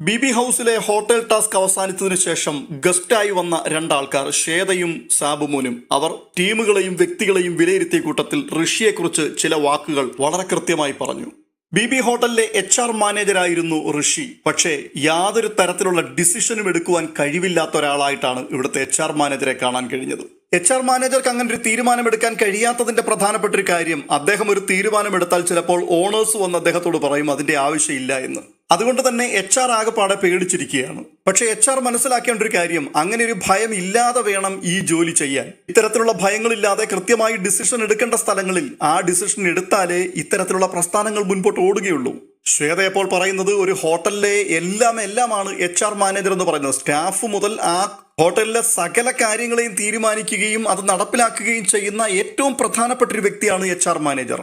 B B ഹൗസിലെ hotel task അവസാനിച്ചതിനു ശേഷം ഗസ്റ്റായി വന്ന രണ്ടാൾക്കാർ ശ്വേതയും സാബുമോനും അവർ ടീമുകളെയും വ്യക്തികളെയും വിലയിരുത്തിയ കൂട്ടത്തിൽ ഋഷിയെക്കുറിച്ച് ചില വാക്കുകൾ വളരെ കൃത്യമായി പറഞ്ഞു. ബി ബി ഹോട്ടലിലെ എച്ച് ആർ മാനേജരായിരുന്നു ഋഷി. പക്ഷേ യാതൊരു തരത്തിലുള്ള ഡിസിഷനും എടുക്കുവാൻ കഴിവില്ലാത്ത ഒരാളായിട്ടാണ് ഇവിടുത്തെ എച്ച് ആർ മാനേജരെ കാണാൻ കഴിഞ്ഞത്. എച്ച് ആർ മാനേജർക്ക് അങ്ങനെ ഒരു തീരുമാനമെടുക്കാൻ കഴിയാത്തതിന്റെ പ്രധാനപ്പെട്ട ഒരു കാര്യം അദ്ദേഹം ഒരു തീരുമാനമെടുത്താൽ ചിലപ്പോൾ ഓണേഴ്സ് വന്ന് അദ്ദേഹത്തോട് പറയും അതിന്റെ ആവശ്യമില്ല എന്ന്. അതുകൊണ്ട് തന്നെ എച്ച് ആർ ആകെപ്പാടെ പേടിച്ചിരിക്കുകയാണ്. പക്ഷെ എച്ച് ആർ മനസ്സിലാക്കേണ്ട ഒരു കാര്യം അങ്ങനെ ഒരു ഭയം ഇല്ലാതെ വേണം ഈ ജോലി ചെയ്യാൻ. ഇത്തരത്തിലുള്ള ഭയങ്ങളില്ലാതെ കൃത്യമായി ഡിസിഷൻ എടുക്കേണ്ട സ്ഥലങ്ങളിൽ ആ ഡിസിഷൻ എടുത്താലേ ഇത്തരത്തിലുള്ള പ്രസ്ഥാനങ്ങൾ മുൻപോട്ട് ഓടുകയുള്ളൂ. ശ്വേത ഇപ്പോൾ പറയുന്നത് ഒരു ഹോട്ടലിലെ എല്ലാം എല്ലാമാണ് എച്ച് ആർ മാനേജർ എന്ന് പറയുന്നത്. സ്റ്റാഫ് മുതൽ ആ ഹോട്ടലിലെ സകല കാര്യങ്ങളെയും തീരുമാനിക്കുകയും അത് നടപ്പിലാക്കുകയും ചെയ്യുന്ന ഏറ്റവും പ്രധാനപ്പെട്ട ഒരു വ്യക്തിയാണ് എച്ച് ആർ മാനേജർ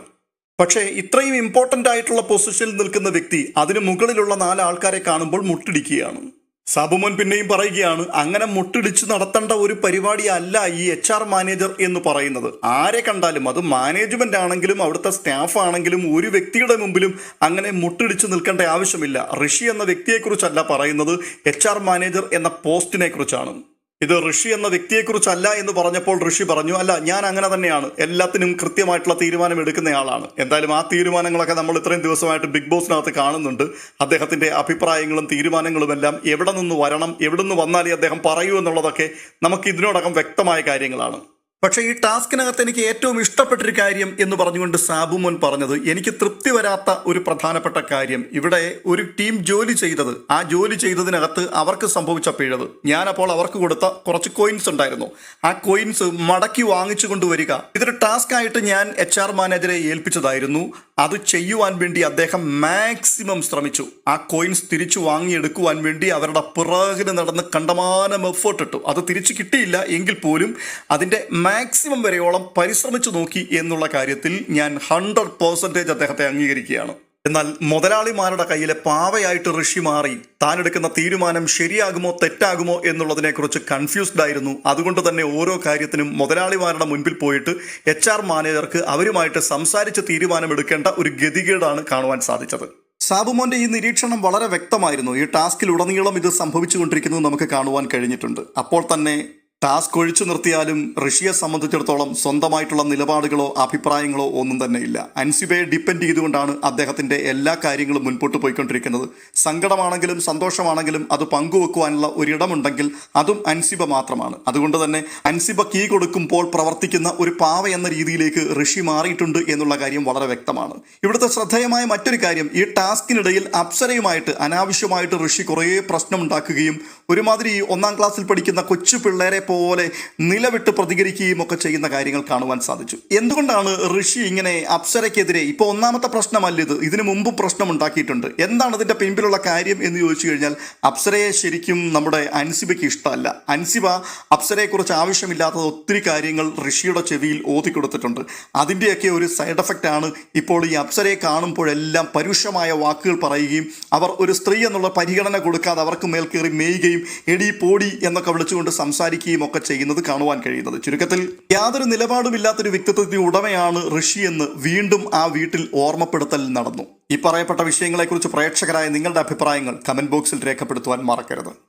പക്ഷേ ഇത്രയും ഇമ്പോർട്ടന്റ് ആയിട്ടുള്ള പൊസിഷനിൽ നിൽക്കുന്ന വ്യക്തി അതിന് മുകളിലുള്ള നാല് ആൾക്കാരെ കാണുമ്പോൾ മുട്ടിടിക്കുകയാണ്. സബുമൻ പിന്നെയും പറയുകയാണ് അങ്ങനെ മുട്ടിടിച്ച് നടത്തേണ്ട ഒരു പരിപാടി അല്ല ഈ എച്ച് ആർ മാനേജർ എന്ന് പറയുന്നത്. ആരെ കണ്ടാലും അത് മാനേജ്മെന്റ് ആണെങ്കിലും അവിടുത്തെ സ്റ്റാഫ് ആണെങ്കിലും ഒരു വ്യക്തിയുടെ മുമ്പിലും അങ്ങനെ മുട്ടിടിച്ച് നിൽക്കേണ്ട ആവശ്യമില്ല. ഋഷി എന്ന വ്യക്തിയെക്കുറിച്ചല്ല പറയുന്നത് എച്ച് ആർ മാനേജർ എന്ന പോസ്റ്റിനെ കുറിച്ചാണ്. ഇത് ഋഷി എന്ന വ്യക്തിയെക്കുറിച്ചല്ല എന്ന് പറഞ്ഞപ്പോൾ ഋഷി പറഞ്ഞു അല്ല ഞാൻ അങ്ങനെ തന്നെയാണ്. എല്ലാത്തിനും കൃത്യമായിട്ടുള്ള തീരുമാനം എടുക്കുന്നയാളാണ് എന്തായാലും ആ തീരുമാനങ്ങളൊക്കെ നമ്മൾ ഇത്രയും ദിവസമായിട്ട് ബിഗ് ബോസിനകത്ത് കാണുന്നുണ്ട്. അദ്ദേഹത്തിന്റെ അഭിപ്രായങ്ങളും തീരുമാനങ്ങളും എല്ലാം എവിടെ നിന്ന് വരണം എവിടെ നിന്ന് വന്നാലേ അദ്ദേഹം പറയൂ എന്നുള്ളതൊക്കെ നമുക്ക് ഇതിനോടകം വ്യക്തമായ കാര്യങ്ങളാണ്. പക്ഷേ ഈ ടാസ്കിനകത്ത് എനിക്ക് ഏറ്റവും ഇഷ്ടപ്പെട്ടൊരു കാര്യം എന്ന് പറഞ്ഞുകൊണ്ട് സാബുമോൻ പറഞ്ഞത് എനിക്ക് തൃപ്തി വരാത്ത ഒരു പ്രധാനപ്പെട്ട കാര്യം. ഇവിടെ ഒരു ടീം ജോലി ചെയ്തത്. ആ ജോലി ചെയ്തതിനകത്ത് അവർക്ക് സംഭവിച്ച പിഴവ്. അപ്പോൾ അവർക്ക് കൊടുത്ത കുറച്ച് കോയിൻസ് ഉണ്ടായിരുന്നു. ആ കോയിൻസ് മടക്കി വാങ്ങിച്ചു കൊണ്ടുവരിക ഇതൊരു ടാസ്ക് ആയിട്ട് ഞാൻ എച്ച് ആർ മാനേജറെ ഏൽപ്പിച്ചതായിരുന്നു. അത് ചെയ്യുവാൻ വേണ്ടി അദ്ദേഹം മാക്സിമം ശ്രമിച്ചു. ആ കോയിൻസ് തിരിച്ചു വാങ്ങിയെടുക്കുവാൻ വേണ്ടി അവരുടെ പിറകിന് നടന്ന് കണ്ടമാനം എഫേർട്ട് ഇട്ടു. അത് തിരിച്ചു കിട്ടിയില്ല എങ്കിൽ പോലും അതിന്റെ മാക്സിമം വരെയോളം പരിശ്രമിച്ചു നോക്കി എന്നുള്ള കാര്യത്തിൽ ഞാൻ ഹൺഡ്രഡ് പേഴ്സന്റേജ് അദ്ദേഹത്തെ അംഗീകരിക്കുകയാണ്. എന്നാൽ മുതലാളിമാരുടെ കയ്യിലെ പാവയായിട്ട് ഋഷി മാറി താനെടുക്കുന്ന തീരുമാനം ശരിയാകുമോ തെറ്റാകുമോ എന്നുള്ളതിനെക്കുറിച്ച് കൺഫ്യൂസ്ഡ് ആയിരുന്നു. അതുകൊണ്ട് തന്നെ ഓരോ കാര്യത്തിനും മുതലാളിമാരുടെ മുൻപിൽ പോയിട്ട് എച്ച് ആർ മാനേജർക്ക് അവരുമായിട്ട് സംസാരിച്ച് തീരുമാനമെടുക്കേണ്ട ഒരു ഗതികേടാണ് കാണുവാൻ സാധിച്ചത്. സാബുമോന്റെ ഈ നിരീക്ഷണം വളരെ വ്യക്തമായിരുന്നു. ഈ ടാസ്കിൽ ഉടനീളം ഇത് സംഭവിച്ചുകൊണ്ടിരിക്കുന്നത് നമുക്ക് കാണുവാൻ കഴിഞ്ഞിട്ടുണ്ട്. അപ്പോൾ തന്നെ ടാസ്ക് ഒഴിച്ചു നിർത്തിയാലും റഷ്യയെ സംബന്ധിച്ചിടത്തോളം സ്വന്തമായിട്ടുള്ള നിലപാടുകളോ അഭിപ്രായങ്ങളോ ഒന്നും തന്നെ ഇല്ല. അൻസിബയെ ഡിപ്പെൻഡ് ചെയ്തുകൊണ്ടാണ് അദ്ദേഹത്തിന്റെ എല്ലാ കാര്യങ്ങളും മുൻപോട്ട് പോയിക്കൊണ്ടിരിക്കുന്നത്. സങ്കടമാണെങ്കിലും സന്തോഷമാണെങ്കിലും അത് പങ്കുവെക്കുവാനുള്ള ഒരിടമുണ്ടെങ്കിൽ അതും അൻസിബ മാത്രമാണ്. അതുകൊണ്ട് തന്നെ അൻസിബ കീ കൊടുക്കുമ്പോൾ പ്രവർത്തിക്കുന്ന ഒരു പാവ എന്ന രീതിയിലേക്ക് ഋഷി മാറിയിട്ടുണ്ട് എന്നുള്ള കാര്യം വളരെ വ്യക്തമാണ്. ഇവിടുത്തെ ശ്രദ്ധേയമായ മറ്റൊരു കാര്യം ഈ ടാസ്കിനിടയിൽ അപ്സരയുമായിട്ട് അനാവശ്യമായിട്ട് ഋഷി കുറേ പ്രശ്നമുണ്ടാക്കുകയും ഒരുമാതിരി ഒന്നാം ക്ലാസ്സിൽ പഠിക്കുന്ന കൊച്ചു പിള്ളേരെ പോലെ നിലവിട്ട് പ്രതികരിക്കുകയും ഒക്കെ ചെയ്യുന്ന കാര്യങ്ങൾ കാണുവാൻ സാധിച്ചു. എന്തുകൊണ്ടാണ് ഋഷി ഇങ്ങനെ അപ്സരയ്ക്കെതിരെ ഇപ്പോൾ ഒന്നാമത്തെ പ്രശ്നമല്ല ഇത് ഇതിനു മുമ്പ് പ്രശ്നം ഉണ്ടാക്കിയിട്ടുണ്ട് എന്താണ് ഇതിന്റെ പിമ്പിലുള്ള കാര്യം എന്ന് ചോദിച്ചു കഴിഞ്ഞാൽ അപ്സരയെ ശരിക്കും നമ്മുടെ അൻസിബയ്ക്ക് ഇഷ്ടമല്ല. അൻസിബ അപ്സരയെക്കുറിച്ച് ആവശ്യമില്ലാത്ത ഒത്തിരി കാര്യങ്ങൾ ഋഷിയുടെ ചെവിയിൽ ഓതി കൊടുത്തിട്ടുണ്ട്. അതിന്റെയൊക്കെ ഒരു സൈഡ് എഫക്റ്റ് ആണ് ഇപ്പോൾ ഈ അപ്സരയെ കാണുമ്പോഴെല്ലാം പരുഷമായ വാക്കുകൾ പറയുകയും അവർ ഒരു സ്ത്രീ എന്നുള്ള പരിഗണന കൊടുക്കാതെ അവർക്ക് മേൽ മേയുകയും എടി പോടി എന്നൊക്കെ വിളിച്ചുകൊണ്ട് സംസാരിക്കുകയും ഒക്കെ ചെയ്യുന്നത് കാണുവാൻ കഴിയുന്നത്. ചുരുക്കത്തിൽ യാതൊരു നിലപാടുമില്ലാത്തൊരു വ്യക്തിത്വത്തിന് ഉടമയാണ് ഋഷി എന്ന് വീണ്ടും ആ വീട്ടിൽ ഓർമ്മപ്പെടുത്തൽ നടന്നു. ഈ പറയപ്പെട്ട വിഷയങ്ങളെക്കുറിച്ച് പ്രേക്ഷകരായ നിങ്ങളുടെ അഭിപ്രായങ്ങൾ കമന്റ് ബോക്സിൽ രേഖപ്പെടുത്തുവാൻ മറക്കരുത്.